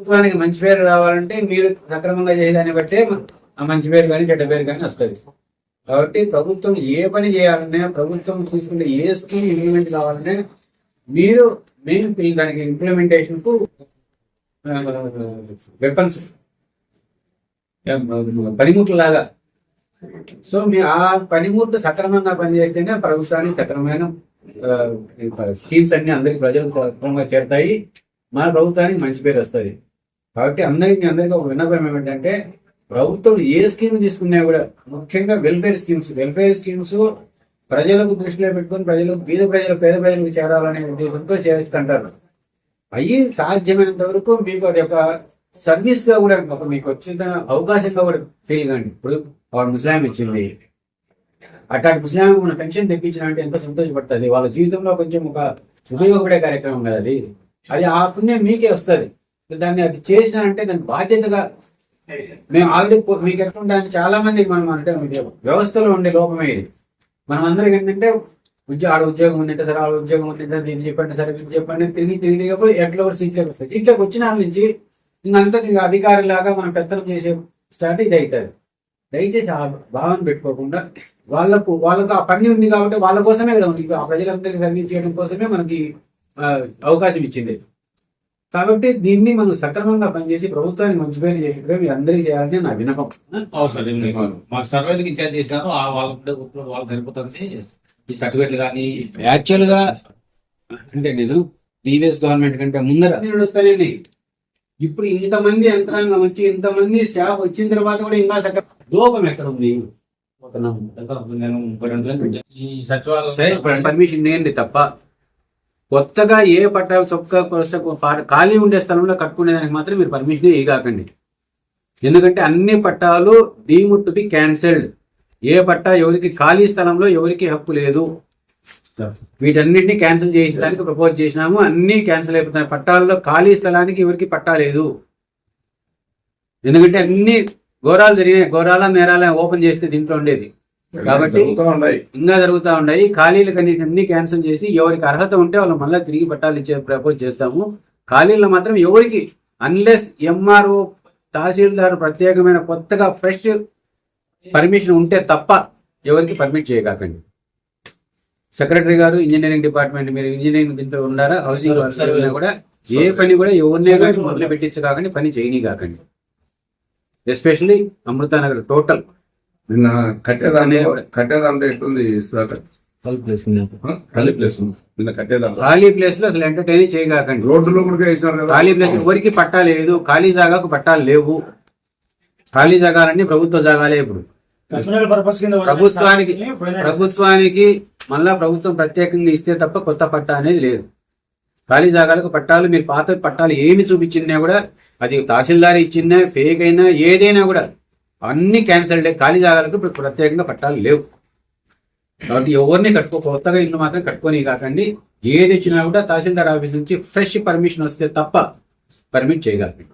ప్రభుత్వానికి మంచి పేరు రావాలంటే మీరు సక్రమంగా చేయడాన్ని బట్టే ఆ మంచి పేరు కానీ చెడ్డ పేరు కానీ వస్తుంది. కాబట్టి ప్రభుత్వం ఏ పని చేయాలన్నా ప్రభుత్వం తీసుకునే ఏ స్కీమ్ ఇంప్లిమెంట్ కావాలన్నా మీరు మెయిన్ పిల్ల- దానికి ఇంప్లిమెంటేషన్కు వెపన్స్ పనిముట్లలాగా. సో మీ ఆ పనిముట్లు సక్రమంగా పనిచేస్తేనే ప్రభుత్వానికి సక్రమమైన స్కీమ్స్ అన్ని అందరికి ప్రజలకు సక్రమంగా చేరుతాయి. మన ప్రభుత్వానికి మంచి పేరు వస్తుంది. కాబట్టి అందరికి అందరికీ ఒక విన్నపం ఏమిటంటే ప్రభుత్వం ఏ స్కీమ్ తీసుకున్నా కూడా ముఖ్యంగా వెల్ఫేర్ స్కీమ్స్ వెల్ఫేర్ స్కీమ్స్ ప్రజలకు దృష్టిలో పెట్టుకొని ప్రజలకు బీద ప్రజలు పేద ప్రజలకు చేరాలనే ఉద్దేశంతో చేస్తుంటారు. అవి సాధ్యమైనంత వరకు మీకు అది ఒక సర్వీస్గా కూడా ఒక మీకు వచ్చిన అవకాశంగా కూడా ఫీల్ కండి. ఇప్పుడు వాడు ముస్లాం ఇచ్చింది అట్లాంటి ముస్లాం మన పెన్షన్ తెప్పించిన అంటే ఎంత సంతోషపడుతుంది. వాళ్ళ జీవితంలో కొంచెం ఒక ఉపయోగపడే కార్యక్రమం కదా అది. అది ఆ పుణ్యం మీకే వస్తుంది. దాన్ని అది చేసినారంటే దాని బాధ్యతగా మేము ఆల్రెడీ మీకు ఎట్లా ఉండాలని చాలా మందికి మనం అంటే వ్యవస్థలో ఉండే లోపమే ఇది. మనం అందరికి ఏంటంటే ఉద్యోగ ఆడ ఉద్యోగం ఉందంటే సరే ఆడ ఉద్యోగం ఉందంటే ఇది చెప్పండి సరే ఇది చెప్పండి తిరిగి తిరిగి తిరిగిపోయి ఎట్లా ఒకటి సీట్లోకి వస్తాయి. ఇట్లోకి వచ్చిన వాళ్ళ నుంచి ఇంకంతా ఇంకా అధికారిలాగా మనం పెద్దలు చేసే స్టార్ట్ ఇది అవుతుంది. దయచేసి ఆ భావన పెట్టుకోకుండా వాళ్ళకు వాళ్ళకు ఆ పని ఉంది కాబట్టి వాళ్ళ కోసమే కదా ఉంది ఆ ప్రజలందరికీ సర్వీస్ చేయడం కోసమే మనకి అవకాశం ఇచ్చింది. కాబట్టి దీన్ని మనం సక్రమంగా పనిచేసి ప్రభుత్వానికి మంచి పేరు చేసినట్టుగా మీరు అందరికీ చేయాలని నా వినపం మాకు సర్వేలకు ఇన్ఛార్జ్ చేసినారు ఆ వాళ్ళ వాళ్ళు సరిపోతుంది. ఈ సర్టిఫికెట్లు కానీ యాక్చువల్గా అంటే నేను ప్రీవియస్ గవర్నమెంట్ కంటే ముందర నడుస్తానండి ఇప్పుడు ఇంతమంది యంత్రాంగం వచ్చి ఇంతమంది స్టాఫ్ వచ్చిన తర్వాత కూడా ఇంకా సగం లోపం ఎక్కడ ఉంది నేను. ఈ సచివాలయం సరే పర్మిషన్ ఏంటి తప్ప. కొత్తగా ఏ పట్టా చొక్క ఖాళీ ఉండే స్థలంలో కట్టుకునే దానికి మాత్రం మీరు పర్మిషన్ ఇవ్వకండి ఎందుకంటే అన్ని పట్టాలు డీముడ్ టు బి క్యాన్సిల్డ్ ఏ పట్టా ఎవరికి ఖాళీ స్థలంలో ఎవరికి హక్కు లేదు. వీటన్నిటిని క్యాన్సిల్ చేసేదానికి ప్రపోజ్ చేసినాము. అన్ని క్యాన్సిల్ అయిపోతున్నాయి. పట్టాల్లో ఖాళీ స్థలానికి ఎవరికి పట్టా లేదు. ఎందుకంటే అన్ని ఘోరాలు జరిగినాయి. ఘోరాల నేరాల ఓపెన్ చేస్తే దీంట్లో ఉండేది. కాబట్టి జరుగుతూ ఉన్నాయి. ఇంకా జరుగుతూ ఉన్నాయి. ఖాళీలు అన్ని క్యాన్సిల్ చేసి ఎవరికి అర్హత ఉంటే వాళ్ళు మళ్ళీ తిరిగి పట్టాలు ఇచ్చే ప్రపోజ్ చేస్తాము. ఖాళీలు మాత్రం ఎవరికి అన్లెస్ ఎంఆర్ఓ తహసీల్దార్ ప్రత్యేకమైన కొత్తగా ఫ్రెష్ పర్మిషన్ ఉంటే తప్ప ఎవరికి పర్మిట్ చేయకండి సెక్రటరీ గారు ఇంజనీరింగ్ డిపార్ట్మెంట్ మీరు ఇంజనీరింగ్ దీంట్లో ఉన్నారా హౌసింగ్ కూడా ఏ పని కూడా ఎవరినే కానీ మొదలు పెట్టించు కాకండి పని చేయని కాకండి ఎస్పెషల్లీ అమృతానగర్ టోటల్ నిన్న కూడా. కట్టేదాంట్లో ఎట్లుంది సుధాకర్? ఖాళీ ప్లేస్ ఉంది. నిన్న కట్టేదాంట్లో ఖాళీ ప్లేస్లో అసలు ఎంటర్టైన్ చేయకండి రోడ్డులో కూడా వేసినారు కదా. ఖాళీ ప్లేస్ ఎవరికి పట్టా లేదు ఖాళీ జాగాకు పట్టాలు లేవు. ఖాళీ జాగాలన్నీ ప్రభుత్వ జాగాలే ఇప్పుడు. ప్రభుత్వానికి ప్రభుత్వానికి మళ్ళా ప్రభుత్వం ప్రత్యేకంగా ఇస్తే తప్ప కొత్త పట్టా అనేది లేదు. ఖాళీ జాగాలకు పట్టాలు మీరు పాత పట్టాలు ఏమి చూపించినా కూడా అది తహసీల్దార్ ఇచ్చినా ఫేక్ అయినా ఏదైనా కూడా అన్ని క్యాన్సల్డ్ ఖాళీ జాగాలకు ఇప్పుడు ప్రత్యేకంగా పట్టాలు లేవు. కాబట్టి ఎవరిని కట్టుకో కొత్తగా ఇల్లు మాత్రం కట్టుకొని కాకండి. ఏది ఇచ్చినా కూడా తహసీల్దార్ ఆఫీస్ నుంచి ఫ్రెష్ పర్మిషన్ వస్తే తప్ప పర్మిట్ చేయగలరు.